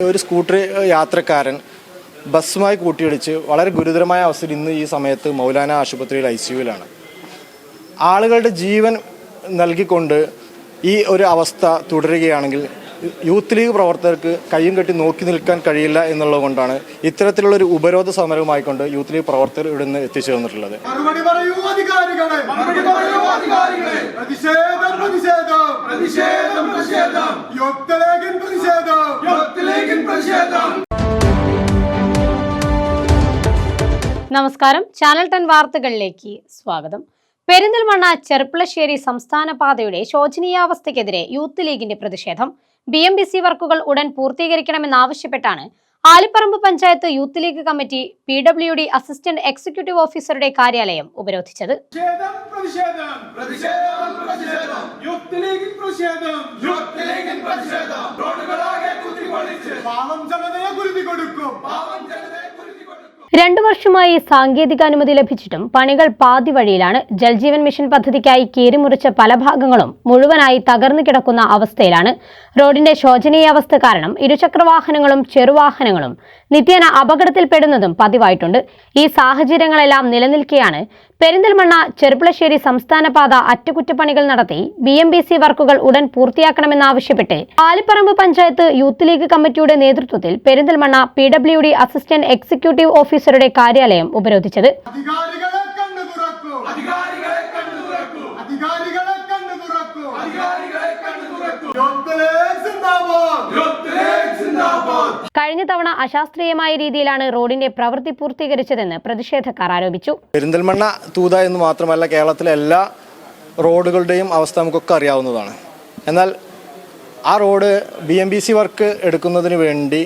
ഒരു സ്കൂട്ടർ യാത്രക്കാരൻ ബസ്സുമായി കൂട്ടിയിടിച്ച് വളരെ ഗുരുതരമായ അവസ്ഥയിൽ ഇന്ന് ഈ സമയത്ത് മൗലാന ആശുപത്രിയിൽ ഐ സിയുവിലാണ് ആളുകളുടെ ജീവൻ നൽകിക്കൊണ്ട് ഈ ഒരു അവസ്ഥ തുടരുകയാണെങ്കിൽ യൂത്ത് ലീഗ് പ്രവർത്തകർക്ക് കയ്യും കെട്ടി നോക്കി നിൽക്കാൻ കഴിയില്ല എന്നുള്ളത് കൊണ്ടാണ് ഇത്തരത്തിലുള്ള ഒരു ഉപരോധ സമരവുമായിക്കൊണ്ട് യൂത്ത് ലീഗ് പ്രവർത്തകർ ഇവിടെ നിന്ന് എത്തിച്ചേർന്നിട്ടുള്ളത് പ്രതിഷേധം പ്രതിഷേധം. പ്രതിഷേധം പ്രതിഷേധം. യുക്തലേഖൻ പ്രതിഷേധം നമസ്കാരം. ചാനൽ ടെൻ വാർത്തകളിലേക്ക് സ്വാഗതം. പെരിന്തൽമണ്ണ ചെർപ്പളശ്ശേരി സംസ്ഥാന പാതയുടെ ശോചനീയാവസ്ഥയ്ക്കെതിരെ യൂത്ത് ലീഗിന്റെ പ്രതിഷേധം. ബി എം ബി സി വർക്കുകൾ ഉടൻ പൂർത്തീകരിക്കണമെന്നാവശ്യപ്പെട്ടാണ് Alipparamba panchayat youth league committee P W D assistant executive ഓഫീസറുടെ കാര്യാലയം ഉപരോധിച്ചത്. പാവം ജനതയെ കുരുതി കൊടുക്കും പാവം ജനതയെ കുരുതി കൊടുക്കും രണ്ടു വർഷമായി സാങ്കേതിക അനുമതി ലഭിച്ചിട്ടും പണികൾ പാതി വഴിയിലാണ്. ജൽജീവൻ മിഷൻ പദ്ധതിക്കായി കീറിമുറിച്ച പല ഭാഗങ്ങളും മുഴുവനായി തകർന്നു കിടക്കുന്ന അവസ്ഥയിലാണ്. റോഡിന്റെ ശോചനീയാവസ്ഥ കാരണം ഇരുചക്രവാഹനങ്ങളും ചെറുവാഹനങ്ങളും നിത്യേന അപകടത്തിൽപ്പെടുന്നതും പതിവായിട്ടുണ്ട്. ഈ സാഹചര്യങ്ങളെല്ലാം നിലനിൽക്കെയാണ് പെരിന്തൽമണ്ണ ചെറുപ്പുളശ്ശേരി സംസ്ഥാന പാത അറ്റകുറ്റപ്പണികൾ നടത്തി ബി എം ബി സി വർക്കുകൾ ഉടൻ പൂർത്തിയാക്കണമെന്നാവശ്യപ്പെട്ട് ആലിപ്പറമ്പ് പഞ്ചായത്ത് യൂത്ത് ലീഗ് കമ്മിറ്റിയുടെ നേതൃത്വത്തിൽ Perinthalmanna P W D assistant executive ഓഫീസറുടെ കാര്യാലയം ഉപരോധിച്ചത്. കഴിഞ്ഞ തവണ അശാസ്ത്രീയമായ രീതിയിലാണ് റോഡിന്റെ പ്രവൃത്തി പൂർത്തീകരിച്ചതെന്ന് പ്രതിഷേധക്കാർ ആരോപിച്ചു. പെരിന്തൽമണ്ണ തൂത എന്ന് മാത്രമല്ല കേരളത്തിലെ എല്ലാ റോഡുകളുടെയും അവസ്ഥ നമുക്കൊക്കെ അറിയാവുന്നതാണ്. എന്നാൽ ആ road B M B C work എടുക്കുന്നതിന് വേണ്ടി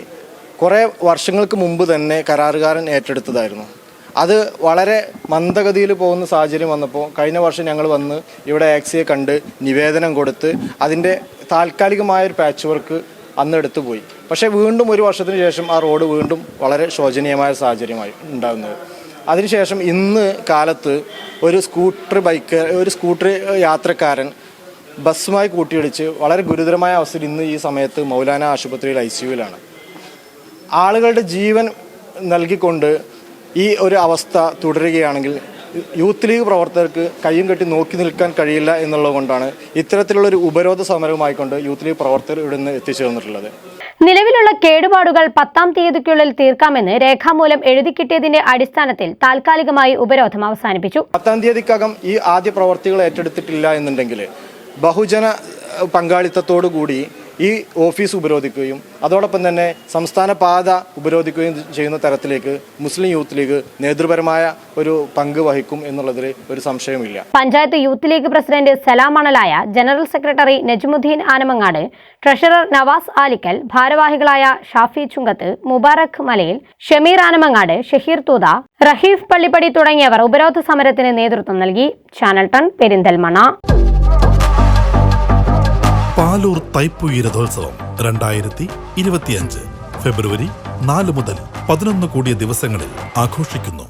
കുറേ വർഷങ്ങൾക്ക് മുമ്പ് തന്നെ കരാറുകാരൻ ഏറ്റെടുത്തതായിരുന്നു. അത് വളരെ മന്ദഗതിയിൽ പോകുന്ന സാഹചര്യം വന്നപ്പോൾ കഴിഞ്ഞ വർഷം ഞങ്ങൾ വന്ന് ഇവിടെ ആക്സിയെ കണ്ട് നിവേദനം കൊടുത്ത് അതിന്റെ താൽക്കാലികമായ ഒരു പാച്ച് വർക്ക് അന്ന് എടുത്തു പോയി പക്ഷേ വീണ്ടും ഒരു വർഷത്തിന് ശേഷം ആ റോഡ് വീണ്ടും വളരെ ശോചനീയമായ സാഹചര്യമായി ഉണ്ടാകുന്നത്. അതിനുശേഷം ഇന്ന് കാലത്ത് ഒരു സ്കൂട്ടർ ബൈക്ക് ഒരു സ്കൂട്ടർ യാത്രക്കാരൻ ബസ്സുമായി കൂട്ടിയിടിച്ച് വളരെ ഗുരുതരമായ അവസ്ഥയിൽ ഇന്ന് ഈ സമയത്ത് മൗലാന ആശുപത്രിയിൽ ഐ സിയുവിലാണ് ആളുകളുടെ ജീവൻ നൽകിക്കൊണ്ട് ഈ ഒരു അവസ്ഥ തുടരുകയാണെങ്കിൽ യൂത്ത് ലീഗ് പ്രവർത്തകർക്ക് കയ്യും കെട്ടി നോക്കി നിൽക്കാൻ കഴിയില്ല എന്നുള്ളത് കൊണ്ടാണ് ഇത്തരത്തിലുള്ള ഒരു ഉപരോധ സമരവുമായിക്കൊണ്ട് യൂത്ത് ലീഗ് പ്രവർത്തകർ ഇവിടെ നിന്ന് എത്തിച്ചേർന്നിട്ടുള്ളത് നിലവിലുള്ള കേടുപാടുകൾ പത്താം തീയതിക്കുള്ളിൽ തീർക്കാമെന്ന് രേഖാമൂലം എഴുതി കിട്ടിയതിന്റെ അടിസ്ഥാനത്തിൽ താൽക്കാലികമായി ഉപരോധം അവസാനിപ്പിച്ചു. പത്താം തീയതിക്കകം ഈ ആദ്യ പ്രവർത്തികൾ ഏറ്റെടുത്തിട്ടില്ല എന്നുണ്ടെങ്കിൽ ബഹുജന പങ്കാളിത്തത്തോടു കൂടി ഈ ഓഫീസ് ഉപരോധിക്കുകയും അതോടൊപ്പം തന്നെ സംസ്ഥാന പാത ഉപരോധിക്കുകയും ചെയ്യുന്ന തരത്തിലേക്ക് മുസ്ലിം യൂത്ത് ലീഗ് നേതൃപരമായ ഒരു പങ്ക് വഹിക്കും എന്നുള്ളതിൽ ഒരു സംശയമില്ല panchayat youth league president Salam Manalaya general secretary Najmuddin Anamangad treasurer Navas Alikkal ഭാരവാഹികളായ ഷാഫി ചുങ്കത്ത് മുബാറക് മലയിൽ ഷമീർ ആനമങ്ങാട് ഷഹീർ തൂത റഹീഫ് പള്ളിപ്പടി തുടങ്ങിയവർ ഉപരോധ സമരത്തിന് നേതൃത്വം നൽകി. ചാനൽ ടൺ പെരിന്തൽമണ്ണ. പാലൂർ തൈപ്പുയി രഥോത്സവം രണ്ടായിരത്തി ഇരുപത്തിയഞ്ച് ഫെബ്രുവരി നാല് മുതൽ പതിനൊന്ന് കൂടിയ ദിവസങ്ങളിൽ ആഘോഷിക്കുന്നു.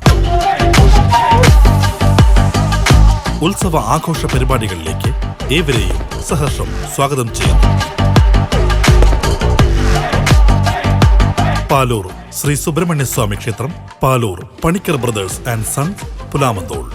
ഉത്സവ ആഘോഷ പരിപാടികളിലേക്ക് ഏവരെയും സഹർഷം സ്വാഗതം ചെയ്യുന്നു. പാലൂർ ശ്രീ സുബ്രഹ്മണ്യ സ്വാമി ക്ഷേത്രം Palur Panicker brothers and sons Pulamanthole.